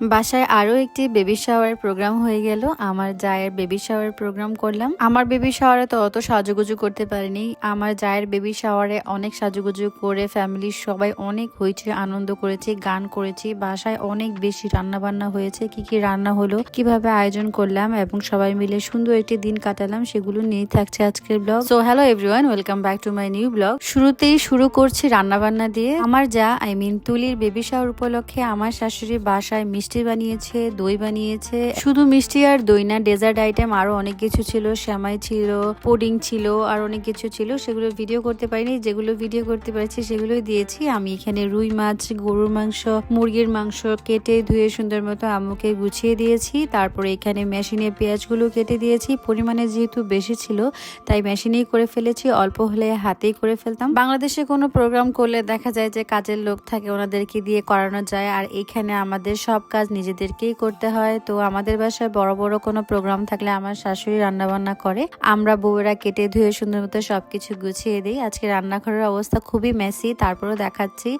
বাসায় আরও একটি বেবি শাওয়ারের প্রোগ্রাম হয়ে গেল। আমার জায়ের বেবি শাওয়ারের প্রোগ্রাম করলাম। আমার বেবি শাওয়ারে তো অত সাজুগুজু করতে পারিনি। আমার জায়ের বেবি শাওয়ারে অনেক সাজুগুজু করে ফ্যামিলির সবাই অনেক হয়েছে আনন্দ করেছি, গান করেছি। বাসায় অনেক বেশি রান্না বান্না হয়েছে, কি কি রান্না হলো, কীভাবে আয়োজন করলাম এবং সবাই মিলে সুন্দর একটি দিন কাটালাম, সেগুলো নিয়ে থাকছে আজকের blog so hello everyone welcome back to my new blog শুরুতেই শুরু করছি রান্না বান্না দিয়ে। আমার যা আই মিন তুলির বেবি শাওয়ার উপলক্ষে আমার শাশুড়ি বাসায় মিষ্টি বানিয়েছে, দই বানিয়েছে। শুধু মিষ্টি আর দই না ডেজার্ট আইটেম আরও অনেক কিছু ছিল। শ্যামাই ছিল, পুডিং ছিল, আর অনেক কিছু ছিল। সেগুলো ভিডিও করতে পারিনি। যেগুলো ভিডিও করতে পারছি সেগুলোই দিয়েছি। আমি এখানে রুই মাছ, গরুর মাংস, মুরগির মাংস কেটে ধুয়ে সুন্দর মতো আম্মুকে গুছিয়ে দিয়েছি। তারপরে এখানে মেশিনে পেঁয়াজগুলো কেটে দিয়েছি। পরিমাণে যেহেতু বেশি ছিল, তাই মেশিনেই করে ফেলেছি। অল্প হলে হাতেই করে ফেলতাম। বাংলাদেশে কোনো প্রোগ্রাম করলে দেখা যায় যে কাজের লোক থাকে, ওনাদেরকে দিয়ে করানো যায়। আর এখানে আমাদের সব কাজ নিজেদেরকেই করতে হয়। তো আমাদের বাসায় বড় বড় কোনো প্রোগ্রাম থাকলে আমার শাশুড়ি রান্নাবান্না করে। আমরা বউরা কেটে ধুয়ে সুন্দর মতো সব কিছু গুছিয়ে দিই। আজকে রান্নাঘরের অবস্থা খুবই মেসি তারপরেও দেখাচ্ছি।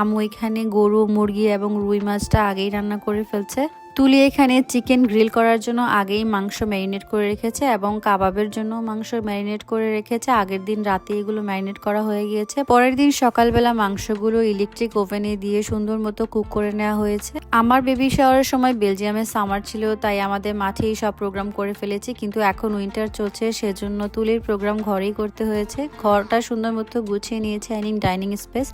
আমি ওইখানে গরু, মুরগি এবং রুই মাছটা আগেই রান্না করে ফেলছে। তুলি এখানে চিকেন গ্রিল করার জন্য আগেই মাংস ম্যারিনেট করে রেখেছে এবং কাবাবের জন্য মাংস ম্যারিনেট করে রেখেছে। আগের দিন রাতে এগুলো ম্যারিনেট করা হয়ে গিয়েছে। পরের দিন সকালবেলা মাংসগুলো ইলেকট্রিক ওভেনে দিয়ে সুন্দর মতো কুক করে নেওয়া হয়েছে। আমার বেবি শাওয়ারের সময় বেলজিয়ামে সামার ছিল, তাই আমাদের মাঠেই সব প্রোগ্রাম করে ফেলেছি, কিন্তু এখন উইন্টার চলছে, সেজন্য তুলির প্রোগ্রাম ঘরেই করতে হয়েছে। ঘরটা সুন্দর মতো গুছিয়ে নিয়েছে আই ডাইনিং স্পেস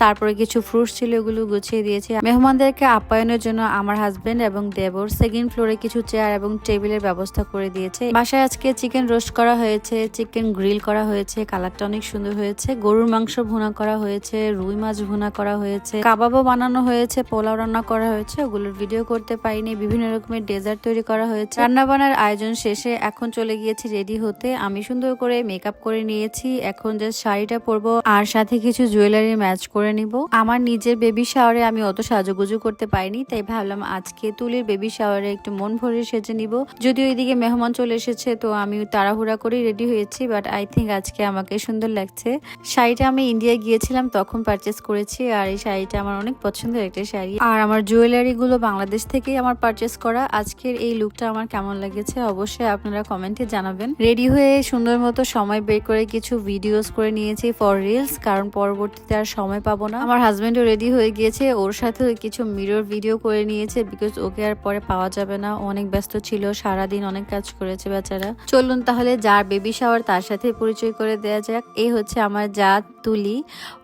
তারপরে কিছু ফ্রুটস ছিল, এগুলো গুছিয়ে দিয়েছে। মেহমানদেরকে আপ্যায়নের জন্য আমার হাজব্যান্ড এবং দেবর সেকেন্ড ফ্লোরে কিছু চেয়ার এবং টেবিলের ব্যবস্থা করে দিয়েছে। বাসায় আজকে চিকেন রোস্ট করা হয়েছে, চিকেন গ্রিল করা হয়েছে, কালারটা অনেক সুন্দর হয়েছে, গরুর মাংস ভুনা করা হয়েছে, রুই মাছ ভুনা করা হয়েছে, কাবাবও বানানো হয়েছে, পোলাও রান্না করা হয়েছে, ওগুলোর ভিডিও করতে পারিনি, বিভিন্ন রকমের ডেজার্ট তৈরি করা হয়েছে। রান্না বান্নার আয়োজন শেষে এখন চলে গিয়েছি রেডি হতে। আমি সুন্দর করে মেকআপ করে নিয়েছি, এখন জাস্ট শাড়িটা পরবো, আর সাথে কিছু জুয়েলারি ম্যাচ করে নিব। আমার নিজের বেবি শাওয়ারে আমি অত সাজুগুজু করতে পারিনি, তাই ভাবলাম আজকে তুলির বেবি শাওয়ারে একটু মন ভরে সেজে নিব। যদিও এদিকে মেহমান চলে এসেছে, তো আমি তাড়াহুড়া করেই রেডি হয়েছি বাট আই থিঙ্ক আজকে আমাকে সুন্দর লাগছে। শাড়িটা আমি ইন্ডিয়ায় গিয়েছিলাম, তখন পারচেস করেছি, আর এই শাড়িটা আমার অনেক পছন্দের একটা শাড়ি। আর আমার জুয়েলারি গুলো বাংলাদেশ থেকেই আমার পারচেস করা। আজকের এই লুকটা আমার কেমন লেগেছে অবশ্যই আপনারা কমেন্টে জানাবেন। রেডি হয়ে সুন্দর মতো সময় বের করে কিছু ভিডিওস করে নিয়েছি ফর রিলস কারণ পরবর্তীতে আর সময় পাবো না। আমার হাজবেন্ডও রেডি হয়ে গিয়েছে, ওর সাথে কিছু মিরর ভিডিও করে নিয়েছে বিকজ ওকে আর পরে পাওয়া যাবে না। অনেক ব্যস্ত ছিল সারা দিন অনেক কাজ করেছে বেচারা। চলুন তাহলে যার বেবি শাওয়ার তার সাথে পরিচয় করে দেয়া যাক। এই হচ্ছে আমার যা তুলি।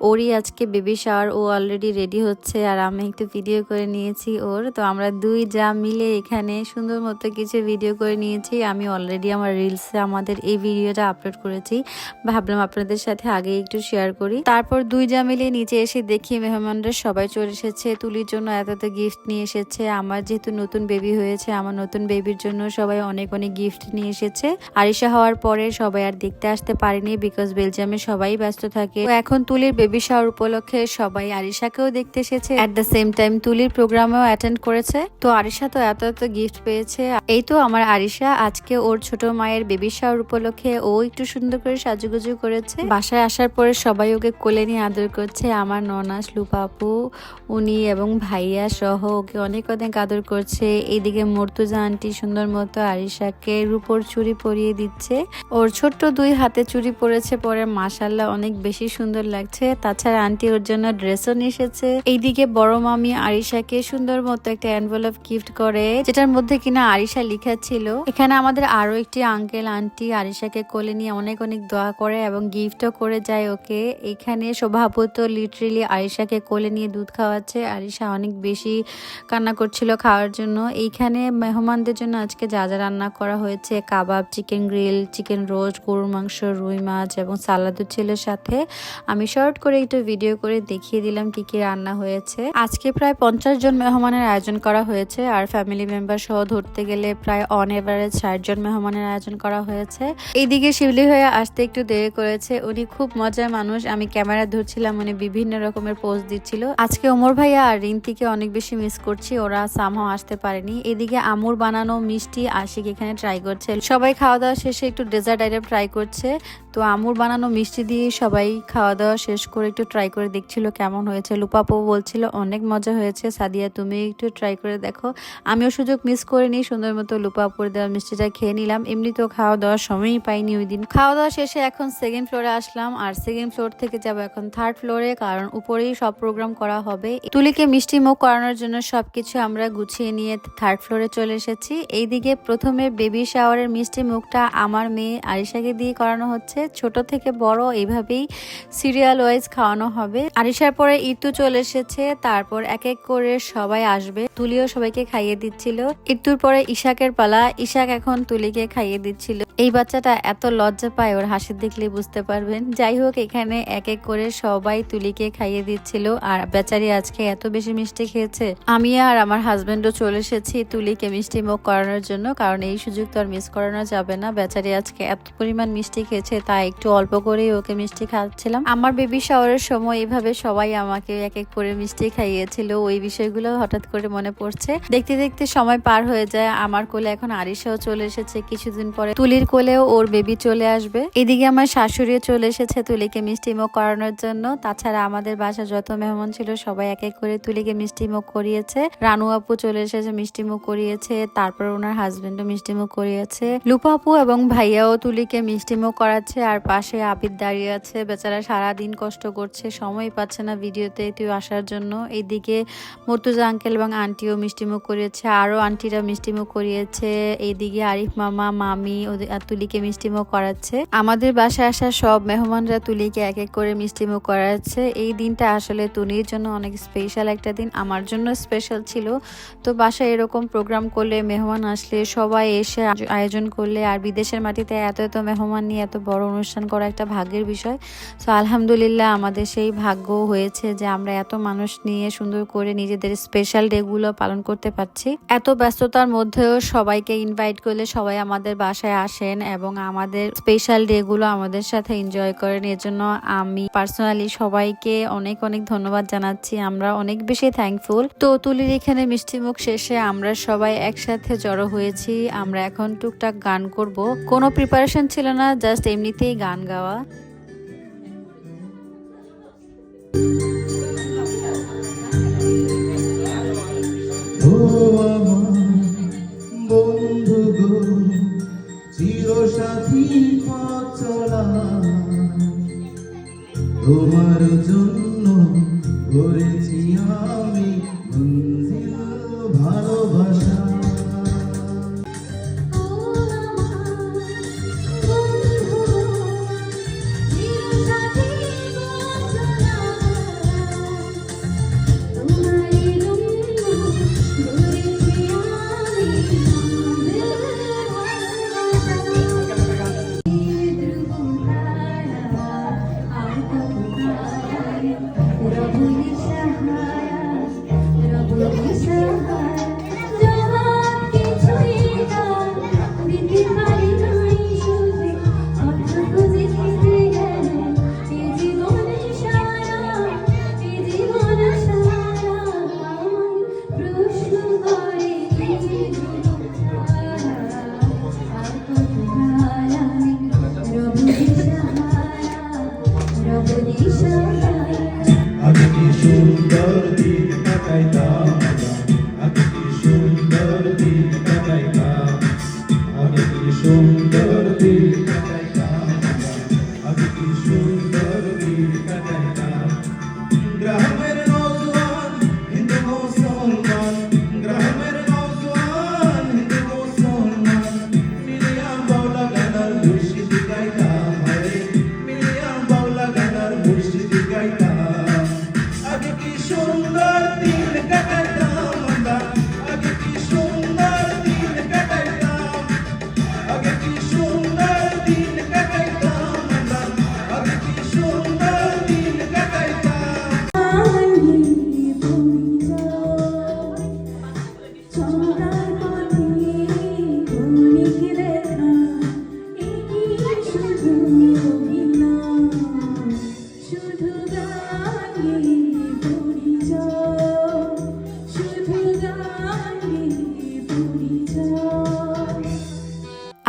ওরই আজকে বেবি শাওয়ার, ও অলরেডি রেডি হচ্ছে আর আমি একটু ভিডিও করে নিয়েছি ওর। তো আমরা দুই যা মিলে এখানে সুন্দর মতো কিছু ভিডিও করে নিয়েছি। আমি অলরেডি আমার রিলসে আমাদের এই ভিডিওটা আপলোড করেছি। ভাবলাম আপনাদের সাথে আগে একটু শেয়ার করি। তারপর দুই যা মিলে নিচে এসে দেখি মেহমানরা সবাই চলে এসেছে। তুলির জন্য এত এত গিফট নিয়ে এসেছে। আমার যেহেতু নতুন বেবি হয়েছে, আমার নতুন বেবির জন্য সবাই অনেক অনেক গিফট নিয়ে এসেছে। আরিশা হওয়ার পরে সবাই আর দেখতে আসতে পারেনি বিকজ বেলজিয়ামে সবাই ব্যস্ত থাকে। এখন তুলির বেবি শাওয়ার উপলক্ষে সবাই আরিশাকেও দেখতে এসেছে। অ্যাট দ্য সেম টাইম তুলির প্রোগ্রামেও অ্যাটেন্ড করেছে। তো আরিশা তো এত এত গিফট পেয়েছে। এই তো আমার আরিশা, আজকে ওর ছোট মায়ের বেবি শাওয়ার উপলক্ষে ও একটু সুন্দর করে সাজুগুজু করেছে। বাসায় আসার পরে সবাই ওকে কোলে নিয়ে আদর করছে। আমার ননাস, লুপাপু, উনি এবং ভাইয়া সহ ওকে অনেক অনেক আদর করছে। এইদিকে মর্তুজা আন্টি সুন্দর মতো আরিশাকে রূপোর চুড়ি পরিয়ে দিচ্ছে। ওর ছোট্ট দুই হাতে চুড়ি পরেছে। পরে মাসাল্লাহ অনেক বেশি সুন্দর লাগছে। তাছাড়া আন্টি ওর জন্য ড্রেসও নিয়ে এসেছে। এইদিকে বড় মামি আরিশাকে সুন্দর মতো একটা এনভেলপ গিফট করে, যেটার মধ্যে কিনা আরিশা লিখা ছিল। এখানে আমাদের আরও একটি আঙ্কেল আন্টি আরিশাকে কোলে নিয়ে অনেক অনেক দোয়া করে এবং গিফটও করে যায় ওকে। এখানে স্বভাবত লিটারেলি আরিশাকে কোলে নিয়ে দুধ খাওয়াচ্ছে। আরিশা অনেক বেশি কান্না করছিল খাওয়ার জন্য। এইখানে মেহমানদের জন্য আজকে যা যা রান্না করা হয়েছে, কাবাব চিকেন গ্রিল চিকেন রোস্ট গরুর মাংস, রুই মাছ এবং সালাদু ছিল সাথে। আমি শর্ট করে একটু ভিডিও করে দেখিয়ে দিলাম কি কি রান্না হয়েছে। আজকে প্রায় পঞ্চাশ জন মেহমানের আয়োজন করা হয়েছে, আর ফ্যামিলি মেম্বার সহ ধরতে গেলে প্রায় অন এভারেজ ষাট জন মেহমানের আয়োজন করা হয়েছে। এইদিকে শিবলি হয়ে আসতে একটু দেরি করেছে, উনি খুব মজার মানুষ, আমি ক্যামেরা ধরছিলাম, উনি বিভিন্ন রকমের পোজ দিচ্ছিল। আজকে ওমর ভাইয়া আর রিন্তিকে অনেক বেশি মিস করছি, ওরা সামহাও আসতে পারেনি। এদিকে আমুর বানানো মিষ্টি আশিক এখানে ট্রাই করছে। সবাই খাওয়া দাওয়া শেষে একটু ডেজার্ট আইটেম ট্রাই করছে। তো আমুর বানানো মিষ্টি দিয়ে সবাই খাওয়া দাওয়া শেষ করে একটু ট্রাই করে দেখছিল কেমন হয়েছে। লুপাপো বলছিল, অনেক মজা হয়েছে। সাদিয়া, তুমি একটু ট্রাই করে দেখো। আমিও সুযোগ মিস করিনি সুন্দর মতো লুপাপুর দেওয়া মিষ্টিটা খেয়ে নিলাম। এমনি তো খাওয়া দাওয়ার সময়ই পাইনি ওই দিন। খাওয়া দাওয়া শেষে এখন সেকেন্ড ফ্লোরে আসলাম আর সেকেন্ড ফ্লোর থেকে যাব এখন থার্ড ফ্লোরে কারণ উপরেই সব প্রোগ্রাম করা হবে। তুলিকে মিষ্টি মুখ করানোর জন্য সবকিছু আমরা গুছিয়ে নিয়ে থার্ড ফ্লোরে চলে এসেছি। এইদিকে প্রথমে বেবি শাওয়ারের মিষ্টি মুখটা আমার মেয়ে আরিশাকে দিয়ে করানো হচ্ছে। ছোট থেকে বড় এইভাবেই সিরিয়াল ওয়াইজ খাওয়ানো হবে। আরিশার পরে ইতু চলে এসেছে, তারপর এক এক করে সবাই আসবে। তুলিও সবাইকে খাইয়ে দিচ্ছিল। ইতুর পরে ইশাকের পালা। ইশাক এখন তুলিকে খাইয়ে দিচ্ছিল। এই বাচ্চাটা এত লজ্জা পায়, ওর হাসি দেখলে বুঝতে পারবেন। যাই হোক, এখানে এক এক করে সবাই তুলিকে খাইয়ে দিচ্ছিল। আর বেচারি আজকে এত বেশি মিষ্টি খেয়েছে। আমি আর আমার হাজবেন্ডও চলে এসেছি তুলিকে মিষ্টি মুখ করানোর জন্য, কারণ এই সুযোগ তো আর মিস করানো যাবে না। বেচারি আজকে এত পরিমাণ মিষ্টি খেয়েছে তাই একটু অল্প করেই ওকে মিষ্টি খাওয়াচ্ছিলাম। আমার বেবি শাওয়ারের সময় এভাবে সবাই আমাকে এক এক করে মিষ্টি খাইয়েছিল। ওই বিষয়গুলো হঠাৎ করে মনে পড়ছে। দেখতে দেখতে সময় পার হয়ে যায়। আমার কোলে এখন আরিশাও চলে এসেছে। কিছুদিন পরে তুলির কোলেও ওর বেবি চলে আসবে। এদিকে আমার শাশুড়িও চলে এসেছে তুলিকে মিষ্টি মুখ করানোর জন্য। তাছাড়া আমাদের বাসা যত মেহমান ছিল, সবাই এক এক করে তুলিকে মিষ্টি মুখ করিয়েছে। রানু আপু চলে এসেছে, মিষ্টি মুখ করিয়েছে। তারপর ওনার হাজবেন্ডও মিষ্টি মুখ করিয়েছে। লুপা আপু এবং ভাইয়াও তুলিকে মিষ্টি মুখ করাচ্ছে। আর পাশে আবির দাঁড়িয়ে আছে। বেচারা সারাদিন কষ্ট করছে সময় পাচ্ছে না ভিডিওতে তুই আসার জন্য। এইদিকে মর্তুজা আঙ্কেল এবং আন্টিও মিষ্টিমুখ করিয়েছে, আরও আন্টিরা মিষ্টিমুখ করিয়েছে। এইদিকে আরিফ মামা, মামি ওদের তুলিকে মিষ্টিমুখ করাচ্ছে। আমাদের বাসায় আসা সব মেহমানরা তুলিকে এক এক করে মিষ্টিমুখ করাচ্ছে। এই দিনটা আসলে তুলির জন্য অনেক স্পেশাল একটা দিন, আমার জন্য স্পেশাল ছিল। তো বাসায় এরকম প্রোগ্রাম করলে, মেহমান আসলে সবাই এসে আয়োজন করলে, আর বিদেশের মাটিতে এত এত মেহমান নিয়ে এত বড় অনুষ্ঠান করা একটা ভাগ্যের বিষয়। তো আলহামদুলিল্লাহ আমাদের সেই ভাগ্য হয়েছে যে আমরা এত মানুষ নিয়ে সুন্দর করে নিজেদের স্পেশাল ডেগুলো পালন করতে পারছি। এত ব্যস্ততার মধ্যেও সবাইকে ইনভাইট করলে সবাই আমাদের বাসায় আসেন এবং আমাদের স্পেশাল ডেগুলো আমাদের সাথে এনজয় করেন। এজন্য আমি পার্সোনালি সবাইকে অনেক অনেক ধন্যবাদ জানাচ্ছি। আমরা অনেক বেশি থ্যাঙ্কফুল তো তুলির এখানে মিষ্টিমুখ শেষে আমরা সবাই একসাথে জড়ো হয়েছি। আমরা এখন টুকটাক গান করব। কোনো প্রিপারেশন ছিল না জাস্ট এমনিতেই গান গাওয়া ও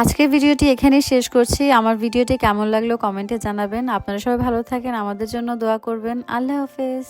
আজকের ভিডিওটি এখানেই শেষ করছি। আমার ভিডিওটি কেমন লাগল কমেন্টে জানাবেন। আপনারা সবাই ভালো থাকেন। আমাদের জন্য দোয়া করবেন। আল্লাহ হাফেজ।